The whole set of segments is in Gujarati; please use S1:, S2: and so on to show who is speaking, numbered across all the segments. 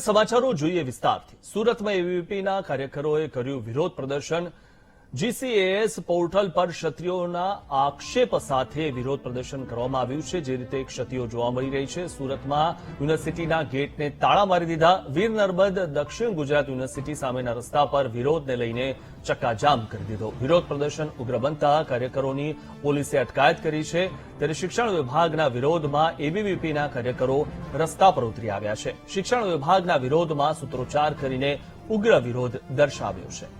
S1: સમાચારો જોઈએ વિસ્તારથી. સુરતમાં એબીવીપીના કાર્યકરોએ કર્યું વિરોધ પ્રદર્શન. જીસીએએસ પોર્ટલ પર ક્ષત્રિયોના આક્ષેપ સાથે વિરોધ પ્રદર્શન કરવામાં આવ્યું છે. જે રીતે ક્ષતિઓ જોવા મળી રહી છે. સુરતમાં યુનિવર્સિટીના ગેટને તાળા મારી દીધા. વીર નર્મદ દક્ષિણ ગુજરાત યુનિવર્સિટી સામેના રસ્તા પર વિરોધને લઈને ચક્કાજામ કરી દીધો. વિરોધ પ્રદર્શન ઉગ્ર બનતા કાર્યકરોની પોલીસે અટકાયત કરી છે. ત્યારે શિક્ષણ વિભાગના વિરોધમાં એબીવીપીના કાર્યકરો રસ્તા પર ઉતરી આવ્યા છે. શિક્ષણ વિભાગના વિરોધમાં સૂત્રોચ્ચાર કરીને ઉગ્ર વિરોધ દર્શાવ્યો છે.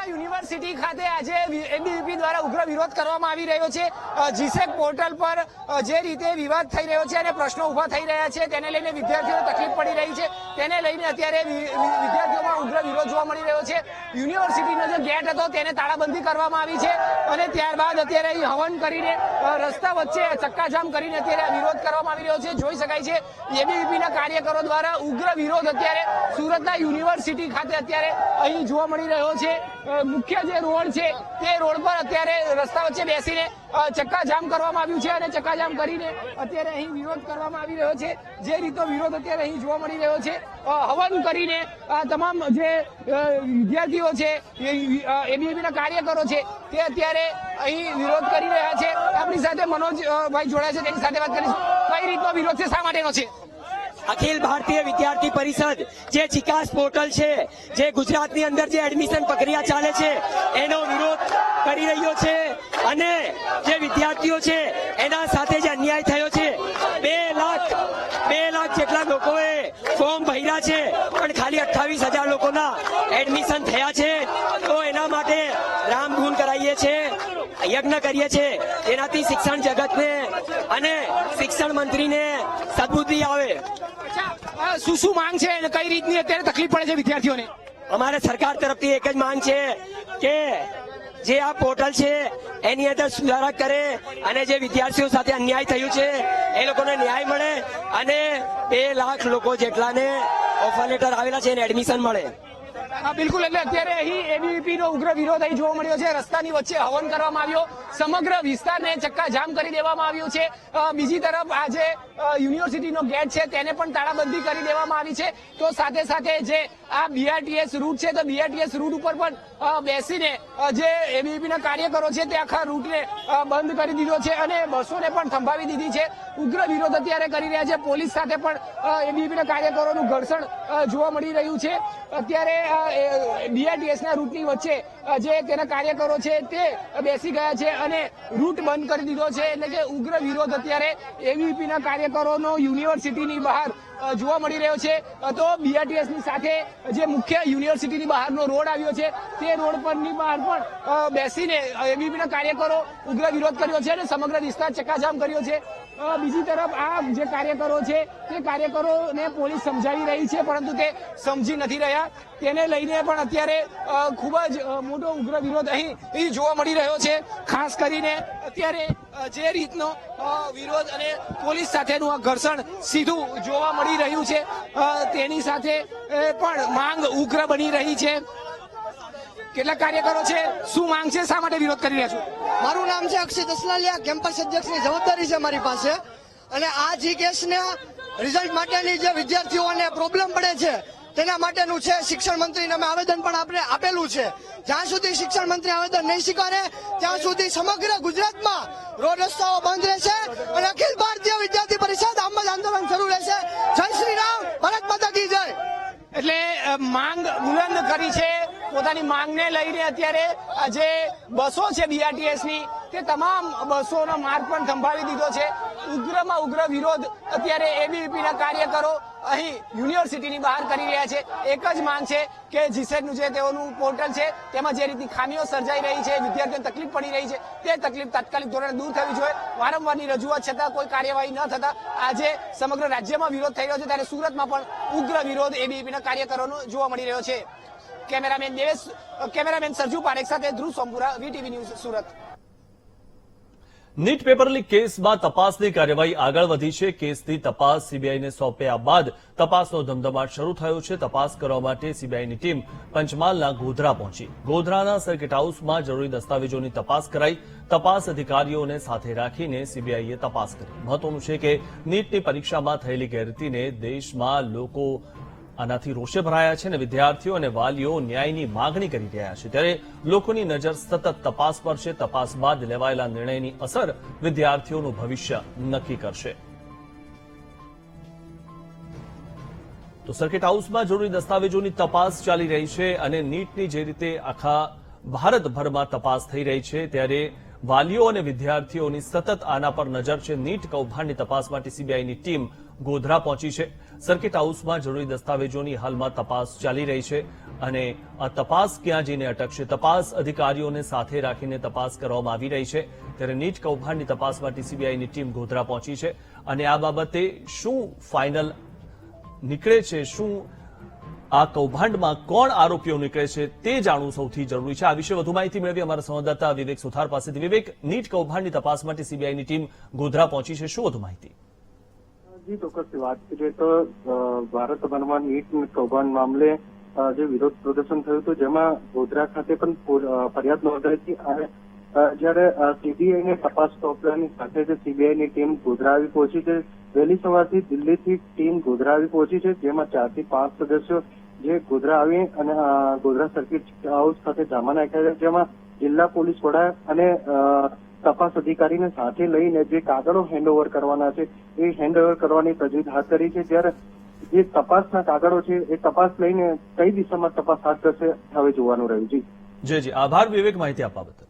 S2: સુરતના યુનિવર્સિટી ખાતે આજે એબીવીપી દ્વારા ઉગ્ર વિરોધ કરવામાં આવી રહ્યો છે. જીસેક પોર્ટલ પર જે રીતે વિવાદ થઈ રહ્યો છે અને પ્રશ્નો ઊભા થઈ રહ્યા છે, તેને લઈને વિદ્યાર્થીઓને તકલીફ પડી રહી છે. તેને લઈને અત્યારે વિદ્યાર્થીઓમાં ઉગ્ર વિરોધ જોવા મળી રહ્યો છે. યુનિવર્સિટીનો જે ગેટ હતો, તેને તાળાબંધી કરવામાં આવી છે અને ત્યારબાદ અત્યારે અહીં હવન કરીને રસ્તા વચ્ચે ચક્કાજામ કરીને અત્યારે વિરોધ કરવામાં આવી રહ્યો છે. જોઈ શકાય છે, એબીવીપીના કાર્યકરો દ્વારા ઉગ્ર વિરોધ અત્યારે સુરતના યુનિવર્સિટી ખાતે અત્યારે અહીં જોવા મળી રહ્યો છે. મુખ્ય જે રોડ છે, તે રોડ પર અત્યારે રસ્તા વચ્ચે બેસીને ચક્કાજામ કરવામાં આવ્યું છે અને ચક્કાજામ કરીને અત્યારે અહીં વિરોધ કરવામાં આવી રહ્યો છે. જે રીતનો વિરોધ અત્યારે અહીં જોવા મળી રહ્યો છે હવન કરીને તમામ જે વિદ્યાર્થીઓ છે એબીવીપીના કાર્યકરો છે, તે અત્યારે અહીં વિરોધ કરી રહ્યા છે. આપણી સાથે મનોજ ભાઈ જોડાયા છે, તેની સાથે વાત કરીશું. કઈ રીતનો વિરોધ છે, શા માટેનો છે?
S3: અખિલ ભારતીય વિદ્યાર્થી પરિષદ, જે ચિકાસ પોર્ટલ છે, જે ગુજરાતની અંદર જે એડમિશન પ્રક્રિયા ચાલે છે, એનો વિરોધ કરી રહ્યો છે અને જે વિદ્યાર્થીઓ છે, એના સાથે જે અન્યાય થયો છે, બે લાખ બે લાખ જેટલા લોકોએ ફોર્મ ભર્યા છે, પણ ખાલી અઠ્ઠાવીસ હજાર લોકોના એડમિશન થયા છે. કરાવીએ છીએ યજ્ઞ કરીએ છીએ એનાથી શિક્ષણ જગતને અને શિક્ષણ મંત્રીને સદબુદ્ધિ આવે.
S2: શું શું માંગ છે અને કઈ રીતની અત્યારે તકલીફ પડે છે વિદ્યાર્થીઓને?
S3: અમારે સરકાર તરફથી એક જ માંગ છે કે જે આ પોર્ટલ છે એની અંદર સુધારા કરે અને જે વિદ્યાર્થીઓ સાથે અન્યાય થયું છે એ લોકોને ન્યાય મળે અને બે લાખ લોકો જેટલાને ઓફર લેટર આવેલા છે એને એડમિશન મળે.
S2: હા, બિલકુલ એટલે અત્યારે અહીં એબીવીપી નો ઉગ્ર વિરોધ અહીં જોવા મળ્યો છે. રસ્તાની વચ્ચે હવન કરવામાં આવ્યો. સમગ્ર વિસ્તારને ચક્કાજામ કરી દેવામાં આવ્યો છે. બીજી તરફ આજે યુનિવર્સિટી યુનિવર્સિટીનો ગેટ છે તેને પણ તાળાબંધી કરી દેવામાં આવી છે. તો સાથે સાથે જે આ બીઆરટીએસ રૂટ છે તો બીઆરટીએસ રૂટ ઉપર પણ બેસીને જે એબીવીપી ના કાર્યકરો છે તે આખા રૂટને બંધ કરી દીધો છે અને બસોને પણ થંભાવી દીધી છે. ઉગ્ર વિરોધ અત્યારે કરી રહ્યા છે. પોલીસ સાથે પણ એબીવીપી ના કાર્યકરોનું ઘર્ષણ જોવા મળી રહ્યું છે. અત્યારે બીઆરટીએસ ના રૂટની વચ્ચે જે તેના કાર્યકરો છે તે બેસી ગયા છે અને રૂટ બંધ કરી દીધો છે. એટલે કે ઉગ્ર વિરોધ અત્યારે એબીવીપીના કાર્યકરોનો યુનિવર્સિટીની બહાર જોવા મળી રહ્યો છે. તો બીઆરટીએસની સાથે જે મુખ્ય યુનિવર્સિટીની બહારનો રોડ આવ્યો છે, તે રોડ પરની બહાર પણ બેસીને એબીપીના કાર્યકરો ઉગ્ર વિરોધ કર્યો છે અને સમગ્ર વિસ્તાર ચક્કાજામ કર્યો છે. બીજી તરફ આ જે કાર્યકરો છે, તે કાર્યકરોને પોલીસ સમજાવી રહી છે, પરંતુ તે સમજી નથી રહ્યા. તેને લઈને પણ અત્યારે ખૂબ જ મોટો ઉગ્ર વિરોધ અહીં અહીં જોવા મળી રહ્યો છે. ખાસ કરીને અત્યારે જે રીતનો વિરોધ અને પોલીસ સાથેનું આ ઘર્ષણ સીધું જોવા મળી રહ્યું છે. તેની સાથે પણ માંગ ઉગ્ર બની રહી છે. કેટલા કાર્યકરો છે, શું માંગ છે, શા માટે વિરોધ કરી રહ્યા છો?
S4: મારું નામ છે અક્ષય દસલાલિયા, કેમ્પસ અધ્યક્ષની જવાબદારી છે મારી પાસે. અને આ જીકેસના રિઝલ્ટ માટેની જે વિદ્યાર્થીઓને પ્રોબ્લેમ પડે છે તેના માટેનું છે શિક્ષણ મંત્રીને અમે આવેદન પણ આપણે આપેલું છે. જ્યાં સુધી શિક્ષણ મંત્રી આવેદન નહીં સ્વીકારે, ત્યાં સુધી સમગ્ર ગુજરાતમાં રોડ રસ્તાઓ બંધ રહેશે અને અખિલ ભારતીય વિદ્યાર્થી પરિષદ આમ જ આંદોલન શરૂ રહેશે. જય શ્રી રામ, ભારત માતા કી જય.
S2: એટલે માંગ બુલંદ કરી છે. પોતાની માંગને લઈને અત્યારે જે બસો છે બીઆરટીએસની. તે તમામ બસોનો માર્ગ પણ સંભાળી દીધો છે. ઉગ્રમાં ઉગ્ર વિરોધ અત્યારે એબીવીપી ના કાર્યકરો અહીં યુનિવર્સિટીની બહાર કરી રહ્યા છે. એક જ માંગ છે કે જીસેટનું જે તેઓનું પોર્ટલ છે, તેમાં જે રીતની ખામીઓ સર્જાઈ રહી છે, વિદ્યાર્થીઓને તકલીફ પડી રહી છે, તે તકલીફ તાત્કાલિક ધોરણે દૂર થવી જોઈએ. વારંવારની રજૂઆત છતાં કોઈ કાર્યવાહી ન થતાં આજે સમગ્ર રાજ્યમાં વિરોધ થઈ રહ્યો છે. ત્યારે સુરતમાં પણ ઉગ્ર વિરોધ એબીવીપીના કાર્યકરોનો જોવા મળી રહ્યો છે. કેમેરામેન દેવેશ કેમેરામેન સરજુ પારેખ સાથે Dhruv Sompura, VTV news Surat.
S1: NEET paper કેસમાં તપાસની કાર્યવાહી આગળ વધી છે. કેસની તપાસ સીબીઆઈને સોંપ્યા બાદ તપાસનો ધમધમાટ શરૂ થયો છે. તપાસ કરવા માટે સીબીઆઈની ટીમ પંચમહાલના ગોધરા પહોંચી. ગોધરાના સર્કિટ હાઉસમાં જરૂરી દસ્તાવેજોની તપાસ કરાઈ. તપાસ અધિકારીઓને સાથે રાખીને સીબીઆઈએ તપાસ કરી. મહત્વનું છે કે નીટની પરીક્ષામાં થયેલી ગેરરીતિને દેશમાં લોકો આનાથી રોષે ભરાયા છે અને વિદ્યાર્થીઓ અને વાલીઓ ન્યાયની માગણી કરી રહ્યા છે. ત્યારે લોકોની નજર સતત તપાસ પર છે. તપાસ બાદ લેવાયેલા નિર્ણયની અસર વિદ્યાર્થીઓનું ભવિષ્ય નક્કી કરશે. તો સર્કિટ હાઉસમાં જરૂરી દસ્તાવેજોની તપાસ ચાલી રહી છે અને નીટની જે રીતે આખા ભારતભરમાં તપાસ થઈ રહી છે, ત્યારે વાલીઓ અને વિદ્યાર્થીઓની સતત આના પર નજર છે. નીટ કૌભાંડની તપાસ માટે સીબીઆઈની ટીમ ગોધરા પહોંચી છે. સર્કિટ હાઉસમાં જરૂરી દસ્તાવેજોની હાલમાં તપાસ ચાલી રહી છે અને આ તપાસ ક્યાં જઈને અટકશે? તપાસ અધિકારીઓને સાથે રાખીને તપાસ કરવામાં આવી રહી છે. ત્યારે નીટ કૌભાંડની તપાસ માટે સીબીઆઈની ટીમ ગોધરા પહોંચી છે અને આ બાબતે શું ફાઇનલ નીકળે છે? શું આ કૌભાંડમાં કોણ આરોપીઓ નીકળે છે તે જાણવું સૌથી જરૂરી છે. આ વિશે વધુ માહિતી મેળવી અમારા સંવાદદાતા વિવેક સુથાર પાસેથી. વિવેક, નીટ કૌભાંડની તપાસ માટે સીબીઆઈની ટીમ ગોધરા પહોંચી છે. શું વધુ માહિતી?
S5: જી ચોક્કસ વાત કરીએ તો ભારત ભારતભરમાં નીટ કૌભાંડ મામલે જે વિરોધ પ્રદર્શન થયું હતું, જેમાં ગોધરા ખાતે પણ ફરિયાદ નોંધાઈ હતી જ્યારે સીબીઆઈ ને તપાસ સોંપવાની સાથે જે સીબીઆઈ ની ટીમ ગોધરા આવી પહોંચી છે. વહેલી સવારથી દિલ્હીથી ટીમ ગોધરા આવી પહોંચી છે, જેમાં ચારથી પાંચ સદસ્યો જે ગોધરા આવી અને ગોધરા સર્કિટ હાઉસ ખાતે જામા નાખ્યા છે, જેમાં જિલ્લા પોલીસ વડા અને તપાસ અધિકારીને સાથે લઈને જે કાગળો હેન્ડઓવર કરવાના છે, એ હેન્ડઓવર કરવાની તજવીજ હાથ ધરી છે. જ્યારે જે તપાસના કાગળો છે, એ તપાસ લઈને કઈ દિશામાં તપાસ હાથ ધરશે, હવે જોવાનું રહ્યું. છે
S1: જી જી. આભાર, વિવેક માહિતી આપવા બદલ.